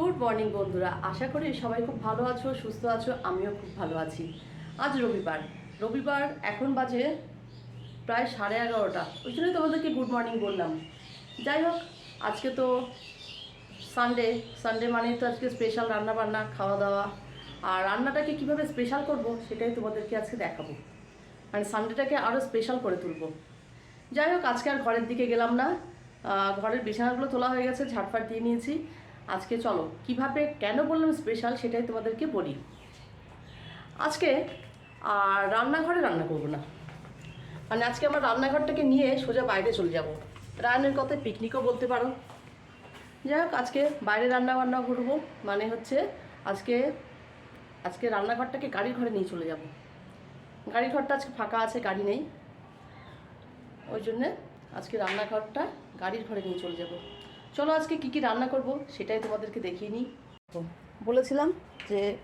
Good morning বন্ধুরা। আশা করি সবাই খুব ভালো আছো, সুস্থ আছো, আমিও খুব ভালো আছি। আজ রবিবার। রবিবার এখন বাজে প্রায় সাড়ে এগারোটা। ওই জন্যই তোমাদেরকে গুড মর্নিং বললাম। যাই হোক, আজকে তো সানডে সানডে মানেই তো আজকে স্পেশাল রান্না বান্না খাওয়া দাওয়া আর রান্নাটাকে কীভাবে স্পেশাল করব সেটাই তোমাদেরকে আজকে দেখাবো। মানে সানডেটাকে আরও স্পেশাল করে তুলবো। যাই হোক, আজকে আর ঘরের দিকে গেলাম না। ঘরের বিছানাগুলো তোলা হয়ে গেছে ঝাটফাট দিয়ে নিয়েছি। আজকে চলো, কীভাবে কেন বললাম স্পেশাল সেটাই তোমাদেরকে বলি। আজকে আর রান্নাঘরে রান্না করব না। মানে আজকে আমার রান্নাঘরটাকে নিয়ে সোজা বাইরে চলে যাব। রায়নের কথায় পিকনিকও বলতে পারো। যাই হোক, আজকে বাইরে রান্না বান্না করব মানে হচ্ছে আজকে আজকে রান্নাঘরটাকে গাড়ির ঘরে নিয়ে চলে যাব। গাড়ির ঘরটা আজকে ফাঁকা আছে, গাড়ি নেই। ওই জন্যে আজকে রান্নাঘরটা গাড়ির ঘরে নিয়ে চলে যাব। চলো আজকে কি কি রান্না করব সেটাই তোমাদেরকে দেখিয়ে নিই। বলেছিলাম যে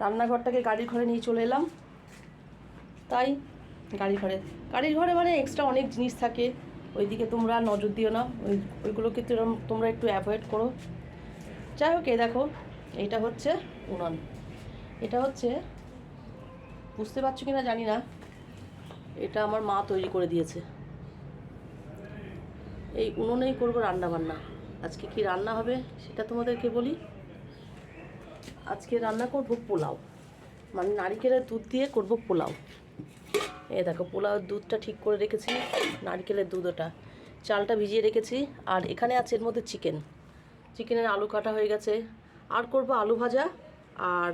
রান্নাঘরটাকে গাড়ির ঘরে নিয়ে চলে এলাম। তাই গাড়ি ঘরে গাড়ির ঘরে মানে এক্সট্রা অনেক জিনিস থাকে। ওইদিকে তোমরা নজর দিও না। ওই, ওইগুলোকে তোম- তোমরা একটু অ্যাভয়েড করো। যাই হোক, এই দেখো, এটা হচ্ছে উনান। এটা হচ্ছে, বুঝতে পারছ কি না জানি না। এটা আমার মা তৈরি করে দিয়েছে। এই উনুনেই করব রান্না বান্না আজকে কি রান্না হবে সেটা তোমাদেরকে বলি। আজকে রান্না করব পোলাও। মানে নারিকেলের দুধ দিয়ে করব পোলাও। এ দেখো, পোলাওয়ের দুধটা ঠিক করে রেখেছি, নারকেলের দুধ ওটা। চালটা ভিজিয়ে রেখেছি, আর এখানে আছে এর মধ্যে চিকেন। চিকেনের আলু কাটা হয়ে গেছে। আর করব আলু ভাজা আর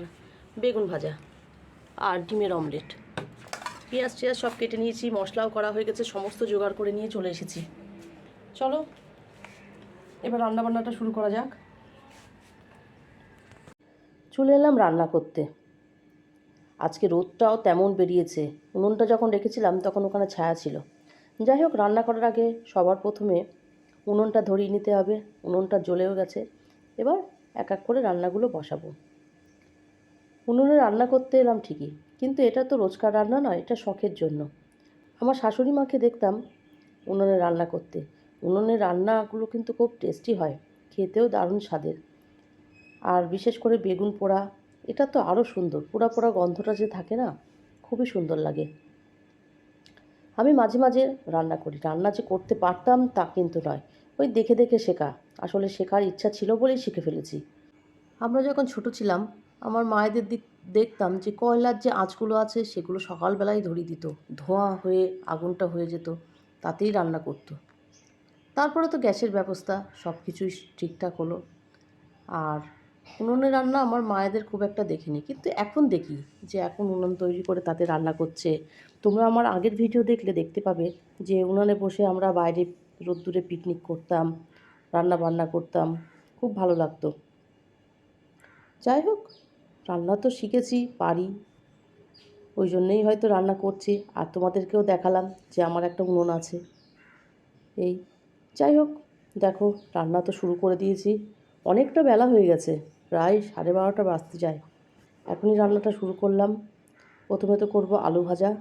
বেগুন ভাজা আর ডিমের অমলেট। পেঁয়াজ টিয়াজ সব কেটে নিয়েছি, মশলাও করা হয়ে গেছে, সমস্ত জোগাড় করে নিয়ে চলে এসেছি। চলো এবার রান্না বান্নাটা শুরু করা যাক। চলে এলাম রান্না করতে। আজকে রোদটাও তেমন বেরিয়েছে। উনুনটা যখন রেখেছিলাম তখন ওখানে ছায়া ছিল। যাই হোক, রান্না করার আগে সবার প্রথমে উনুনটা ধরিয়ে নিতে হবে। উনুনটা জ্বলেও গেছে। এবার এক এক করে রান্নাগুলো বসাবো। উনুনে রান্না করতে এলাম ঠিকই, কিন্তু এটা তো রোজকার রান্না নয়, এটা শখের জন্য। আমার শাশুড়ি মাকে দেখতাম উনুনে রান্না করতে। উনুনের রান্নাগুলো কিন্তু খুব টেস্টি হয়, খেতেও দারুণ স্বাদের। আর বিশেষ করে বেগুন পোড়া, এটা তো আরও সুন্দর। পোড়া পোড়া গন্ধটা যে থাকে না, খুবই সুন্দর লাগে। আমি মাঝে মাঝে রান্না করি। রান্না যে করতে পারতাম তা কিন্তু নয়। ওই দেখে দেখে শেখা। আসলে শেখার ইচ্ছা ছিল বলেই শিখে ফেলেছি। আমরা যখন ছোট ছিলাম, আমার মায়েদের দিক দেখতাম যে কয়লার যে আঁচগুলো আছে, সেগুলো সকালবেলায় ধরিয়ে দিত। ধোঁয়া হয়ে, আগুনটা হয়ে যেত। তাতেই রান্না করতো। তারপরে তো গ্যাসের ব্যবস্থা সব কিছুই ঠিকঠাক হলো। আর উনুনে রান্না আমার মায়েদের খুব একটা দেখিনি। কিন্তু এখন দেখি যে এখন উনুন তৈরি করে তাতে রান্না করছে। তোমরা আমার আগের ভিডিও দেখলে দেখতে পাবে যে উনুনে বসে আমরা বাইরে রোদ্দুরে পিকনিক করতাম রান্না বান্না করতাম, খুব ভালো লাগতো। যাই হোক, রান্না তো শিখেছি, পারি। ওই জন্যেই হয়তো রান্না করছি। আর তোমাদেরকেও দেখালাম যে আমার একটা উনুন আছে। এই। যাই হোক, দেখো, রান্না তো শুরু করে দিয়েছি। অনেকটা বেলা হয়ে গেছে, প্রায় সাড়ে বারোটা বাজতে যায়। এখনই রান্নাটা শুরু করলাম। প্রথমে তো করব আলু ভাজা।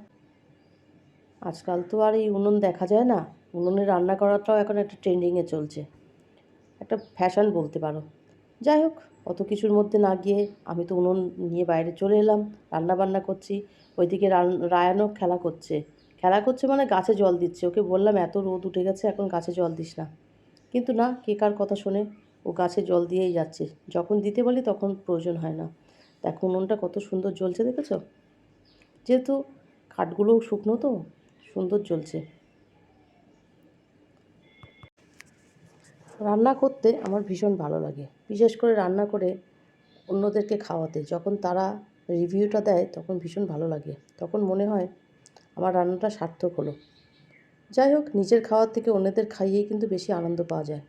আজকাল তো আর এই উনুন দেখা যায় না। উনুনে রান্না করাটাও এখন একটা ট্রেন্ডিংয়ে চলছে। একটা ফ্যাশন বলতে পারো। যাই হোক, অত কিছুর মধ্যে না গিয়ে আমি তো উনুন নিয়ে বাইরে চলে এলাম রান্না বান্না করছি। ওইদিকে রান- রায়ানও খেলা করছে। খেলা করছে মানে গাছে জল দিচ্ছে। ওকে বললাম, এত রোদ উঠে গেছে, এখন গাছে জল দিস না। কিন্তু না, কে কার কথা শোনে, ও গাছে জল দিয়েই যাচ্ছে। যখন দিতে বলি তখন প্রয়োজন হয় না। দেখো উনুনটা কত সুন্দর জ্বলছে, দেখেছ? যেহেতু কাঠগুলোও শুকনো তো, সুন্দর জ্বলছে। রান্না করতে আমার ভীষণ ভালো লাগে। বিশেষ করে রান্না করে অন্যদেরকে খাওয়াতে। যখন তারা রিভিউটা দেয় তখন ভীষণ ভালো লাগে। তখন মনে হয় আমার রান্নাটা সার্থক হলো। যাই হোক, নিজের খাওয়ার থেকে অন্যদের খাইয়েই কিন্তু বেশি আনন্দ পাওয়া যায়।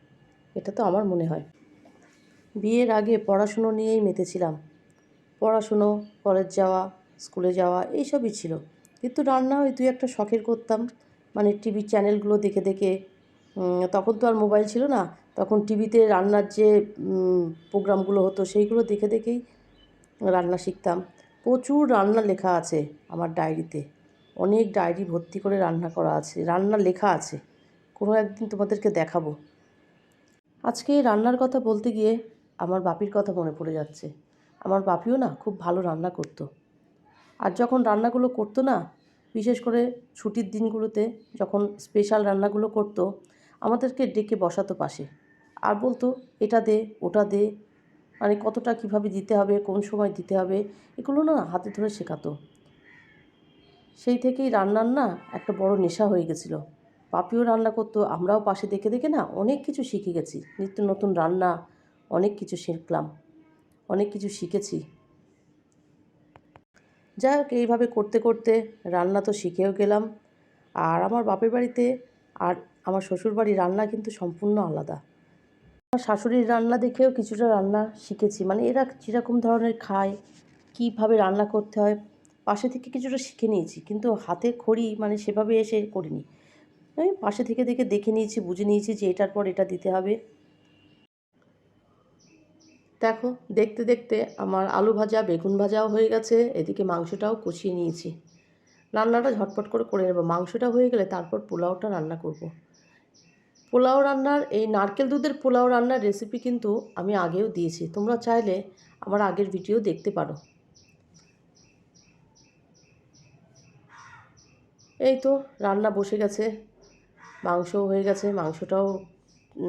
এটা তো আমার মনে হয়। বিয়ের আগে পড়াশুনো নিয়েই মেতেছিলাম। পড়াশুনো, কলেজ যাওয়া, স্কুলে যাওয়া, এইসবই ছিল। কিন্তু রান্না ওই দুই একটা শখের করতাম। মানে টিভি চ্যানেলগুলো দেখে দেখে তখন তো আর মোবাইল ছিল না। তখন টিভিতে রান্নার যে প্রোগ্রামগুলো হতো, সেইগুলো দেখে দেখেই রান্না শিখতাম। প্রচুর রান্না লেখা আছে আমার ডায়েরিতে। অনেক ডায়েরি ভর্তি করে রান্না করা আছে রান্না লেখা আছে। কোনো একদিন তোমাদেরকে দেখাবো। আজকে রান্নার কথা বলতে গিয়ে আমার বাপির কথা মনে পড়ে যাচ্ছে। আমার বাপিও না খুব ভালো রান্না করতো। আর যখন রান্নাগুলো করতো না, বিশেষ করে ছুটির দিনগুলোতে যখন স্পেশাল রান্নাগুলো করতো, আমাদেরকে ডেকে বসাতো পাশে। আর বলতো, এটা দে, ওটা দে। মানে কতটা কীভাবে দিতে হবে, কোন সময় দিতে হবে, এগুলো না হাতে ধরে শেখাতো। সেই থেকেই রান্নার না একটা বড় নেশা হয়ে গেছিল। পাপিও রান্না করতো, আমরাও পাশে দেখে দেখে না অনেক কিছু শিখে গেছি। নিত্য নতুন রান্না, অনেক কিছু শিখলাম, অনেক কিছু শিখেছি। যাই হোক, এইভাবে করতে করতে রান্না তো শিখেও গেলাম। আর আমার বাপের বাড়িতে আর আমার শ্বশুর বাড়ির রান্না কিন্তু সম্পূর্ণ আলাদা। আমার শাশুড়ির রান্না দেখেও কিছুটা রান্না শিখেছি। মানে এরা কীরকম ধরনের খায়, কীভাবে রান্না করতে হয় পাশে থেকে কিছুটা শিখে নিয়েছি। কিন্তু হাতে খড়ি মানে সেভাবে এসে করিনি। আমি পাশে থেকে দেখে দেখে নিয়েছি, বুঝে নিয়েছি যে এটার পর এটা দিতে হবে। দেখো, দেখতে দেখতে আমার আলু ভাজা, বেগুন ভাজাও হয়ে গেছে। এদিকে মাংসটাও কষিয়ে নিয়েছি। রান্নাটা ঝটপট করে করে নেব। মাংসটা হয়ে গেলে তারপর পোলাওটা রান্না করব। পোলাও রান্নার, এই নারকেল দুধের পোলাও রান্নার রেসিপি কিন্তু আমি আগেও দিয়েছি। তোমরা চাইলে আমার আগের ভিডিও দেখতে পারো। এই তো রান্না বসে গেছে। মাংসও হয়ে গেছে, মাংসটাও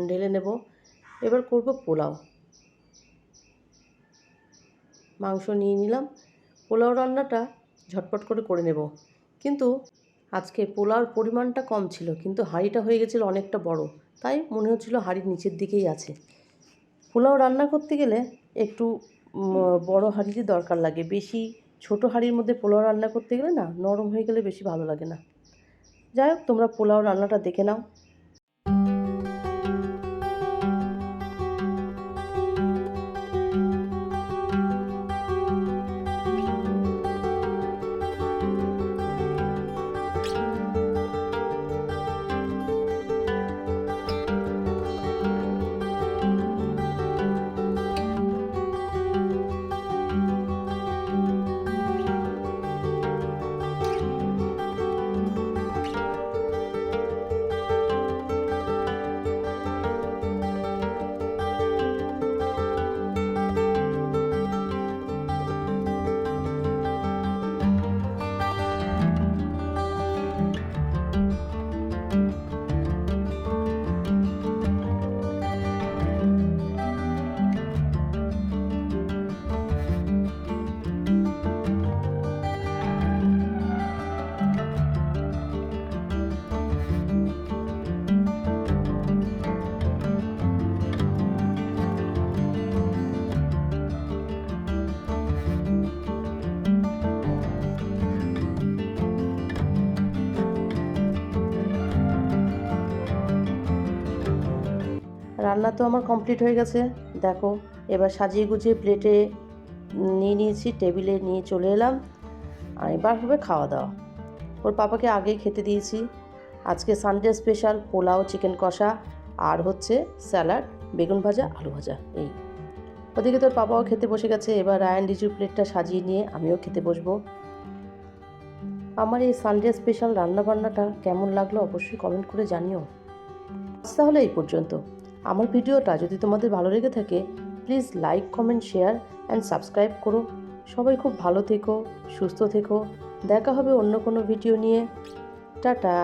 ঢেলে নেব। এবার করব পোলাও। মাংস নিয়ে নিলাম। পোলাও রান্নাটা ঝটপট করে করে নেব। কিন্তু আজকে পোলাওর পরিমাণটা কম ছিল, কিন্তু হাঁড়িটা হয়ে গেছিল অনেকটা বড়। তাই মনে হচ্ছিল হাঁড়ির নিচের দিকেই আছে। পোলাও রান্না করতে গেলে একটু বড় হাঁড়িরই দরকার লাগে। বেশি ছোট হাঁড়ির মধ্যে পোলাও রান্না করতে গেলে না নরম হয়ে গেলে বেশি ভালো লাগে না। যাই হোক, তোমরা পোলাও রান্নাটা দেখে নাও। রান্না তো আমার কমপ্লিট হয়ে গেছে। দেখো, এবার সাজিয়ে গুছিয়ে প্লেটে নিয়ে নিয়েছি টেবিলে নিয়ে চলে এলাম। আর এবার হবে খাওয়া দাওয়া ওর পাপাকে আগেই খেতে দিয়েছি। আজকে সানডে স্পেশাল পোলাও চিকেন কষা, আর হচ্ছে স্যালাড বেগুন ভাজা, আলু ভাজা, এই। ওদিকে তোর পাপাও খেতে বসে গেছে। এবার রায়ন ডিজুর প্লেটটা সাজিয়ে নিয়ে আমিও খেতে বসবো। আমার এই সানডে স্পেশাল রান্নাবান্নাটা কেমন লাগল অবশ্যই কমেন্ট করে জানিও। তাহলে এই পর্যন্ত। আমার ভিডিওটা যদি তোমাদের ভালো লেগে থাকে please like comment share and subscribe করো। সবাই খুব ভালো থেকো, সুস্থ থেকো। দেখা হবে অন্য কোনো ভিডিও নিয়ে। টাটা।